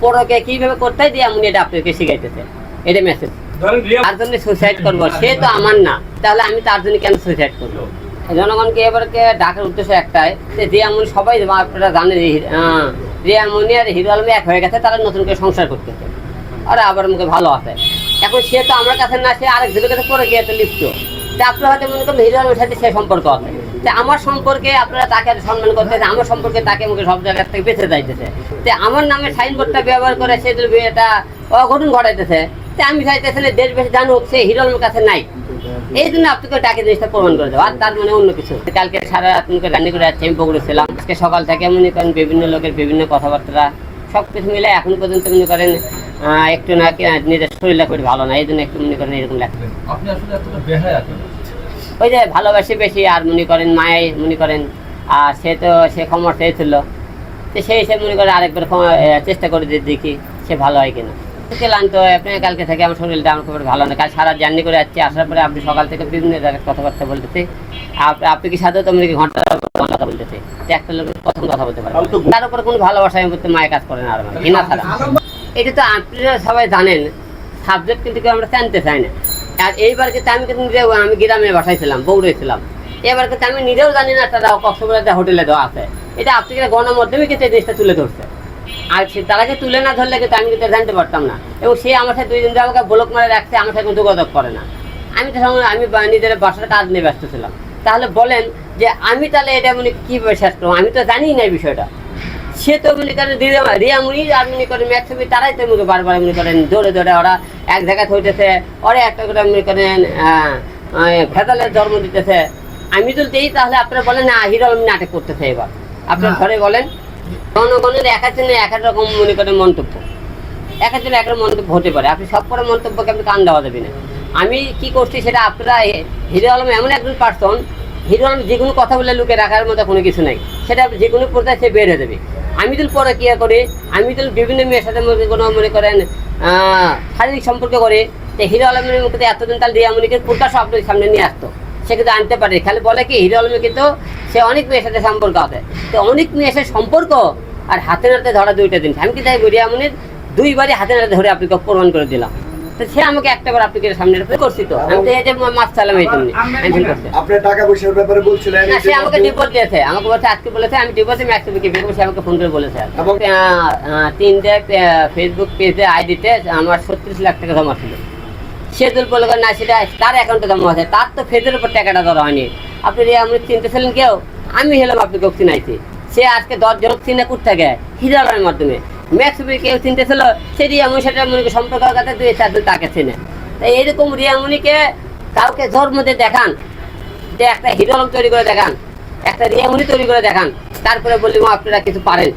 পরকে কীভাবে করতে দিয়ে আমি এটা আপনাকে শিখাইতেছে। এটা মেসেজ তার জন্য সুইসাইড করব। সে তো আমার না। তাহলে আমি তার জন্য কেন সুইসাইড করব? জনগণকে এবারকে ডাকার উদ্দেশ্য একটাই যে রিয়ামনি সবাই আপনারা জানেন হির- আর হিরো আলমে এক হয়ে গেছে তারা নতুন করে সংসার করতেছে। আর আবার মুখে ভালো আছে। এখন সে তো আমার কাছে না সে আরেক জনের কাছে পরে গিয়ে তো লিপ্ত। তা আপনারা হয়তো মনে করেন হিরো আলমের সাথে সে সম্পর্ক আছে। তা আমার সম্পর্কে আপনারা তাকে সম্মান করতেছে আমার সম্পর্কে তাকে মুখে সব জায়গা থেকে বেঁচে যাইতেছে। তে আমার নামে সাইনবোর্ডটা ব্যবহার করে সে এটা অঘটন ঘটাইতেছে, তে আমি চাইতেছি দেশ বেশি জানুক সে হিরো কাছে নাই। এই জন্য আপনাকে ডাকে জিনিসটা প্রমাণ করে দেবো আর তার মানে অন্য কিছু। কালকে সারা রাত করে রান্না করে যাচ্ছি আমি পকড়ে ছিলাম। আজকে সকাল থেকে মনে করেন বিভিন্ন লোকের বিভিন্ন কথাবার্তা সব কিছু মিলে এখন পর্যন্ত মনে করেন একটু না নিজের শরীরটা করে ভালো না, এই জন্য একটু মনে করেন এরকম লাগে আপনি আসলে এতটা বেহায়া কেন? ওই যে ভালোবাসি বেশি আর মনে করেন মায়ে মনে করেন আর সে তো সে ক্ষমা চেয়েছিল। তো সেই হিসেবে মনে করে আরেকবার চেষ্টা করে দিয়ে দেখি সে ভালো হয় কিনা। গেলাম তো আপনি কালকে থেকে আমার শরীরটা আমার খুব ভালো না। কাল সারা জার্নি করে যাচ্ছি আসার পরে আপনি সকাল থেকে বিভিন্ন জায়গায় কথাবার্তা বলতেছে। আপ- আপনি কি সাথে তুমি কি ঘণ্টা কথা বলতেছে? একটা লোকের প্রথম কথা বলতে পারে। তার উপর কোনো ভালোবাসা আমি বলতে মায়ের কাজ করে না আর ছাড়া। এটা তো আপনারা সবাই জানেন সাবজেক্ট কিন্তু কেউ আমরা জানতে চাই না। আর এইবার কিন্তু আমি কিন্তু নিজে আমি গ্রামে বাসায় ছিলাম বৌড়ে ছিলাম। এবার কিন্তু আমি নিজেও জানি না তারা কক্সবাজার হোটেলে দেওয়া আছে। এটা আপনাদের গণমাধ্যমে কিন্তু এই জিনিসটা তুলে ধরছে। আর সে তারাকে তুলে না ধরলে কিন্তু আমি কিন্তু জানতে পারতাম না। এবং সে আমার সাথে দুই দিন ধরে আমাকে ব্লক মারে রাখছে, আমার সাথে কোনো যোগাযোগ করে না। আমি তো সঙ্গে, আমি নিজের বাসার কাজ নিয়ে ব্যস্ত ছিলাম। তাহলে বলেন যে আমি তাহলে এটা মানে কীভাবে শেষ করব? আমি তো জানি না বিষয়টা। সে তো মনে করেন রিয়া- রিয়ামুনি আর মনে করেন ম্যাক্সবি তারাই তো মনে বারবার মনে করেন দৌড়ে দৌড়ে ওরা এক জায়গায় হইতেছে ওরা একটা করে মনে করেন আহ, জন্ম দিতেছে। আমি তো দিই তাহলে আপনারা বলেন না হিরো আলম নাটক করতেছে এবার। আপনার। ঘরে বলেন জনগণের এক একজনের এক এক রকম মনে করেন মন্তব্য। এক একজনের এক রকম মন্তব্য হতে পারে। আপনি সব করে মন্তব্যকে আপনি কান দেওয়া যাবে না। আমি কি করছি সেটা আপনারা হিরো আলম এমন একজন পার্সন হিরো আলম যে কোনো কথা বলে লুকে রাখার মতো কোনো কিছু নাই। সেটা যে কোনো পর্যায়ে সে বের হয়ে যাবে। আমি তো পরে কি করি আমি তো বিভিন্ন মেয়ের সাথে মনে কোনো মনে করেন শারীরিক সম্পর্ক করে। হিরো আলমের মুখে তো এতদিন তার রিয়ামনিকে প্রকাশ আপনার সামনে নিয়ে আসতো। সে কিন্তু আনতে পারে খালি বলে কি, হিরো আলমে কিন্তু সে অনেক মেয়ের সাথে সম্পর্ক আছে। তো অনেক মেয়ের সাথে সম্পর্ক আর হাতে নাতে ধরা দুইটা দিন আমি কি তাই রিয়ামনির দুইবারই হাতে নাতে ধরে আপনাকে প্রমাণ করে দিলাম। তো সে আমাকে সামনে করছি তো। আমি তো যে মাছ চালাম এই জন্য। আমি ভুল করছি আপনি টাকা পয়সার ব্যাপারে বলছিলেন না সে আমাকে আপনি- দিয়েছে। আমাকে বলছে আজকে বলেছে আমি ডিপোজে ম্যাক্সে বিক্রি করব সে আমাকে ফোন করে বলেছে। এবং- আহ, আহ, তিনটে ফেসবুক পেজে আইডিতে আমার ছত্রিশ লাখ টাকা জমা ছিল। সে বলে না সেটা তার অ্যাকাউন্টে জমা আছে। তার তো ফেজের উপর টাকাটা ধরা হয়নি। আপনি আপনি চিনতেছিলেন কেউ? আমি হলাম আপনাকে চিনাইছি সে আজকে দশ জন চিনে কুট থাকে হিরালের মাধ্যমে। ম্যাক্স কেউ চিনতেছিল? সে রিয়ামনি সেটা মনে সম্পর্ক কাছে দুই চারজন তাকে চিনে। তাই এরকম রিয়ামনিকে কাউকে জোর মধ্যে দেখান। যে একটা হিরো তৈরি করে দেখান। একটা রিয়ামনি তৈরি করে দেখান। তারপরে বলি আপনারা কিছু পারেন।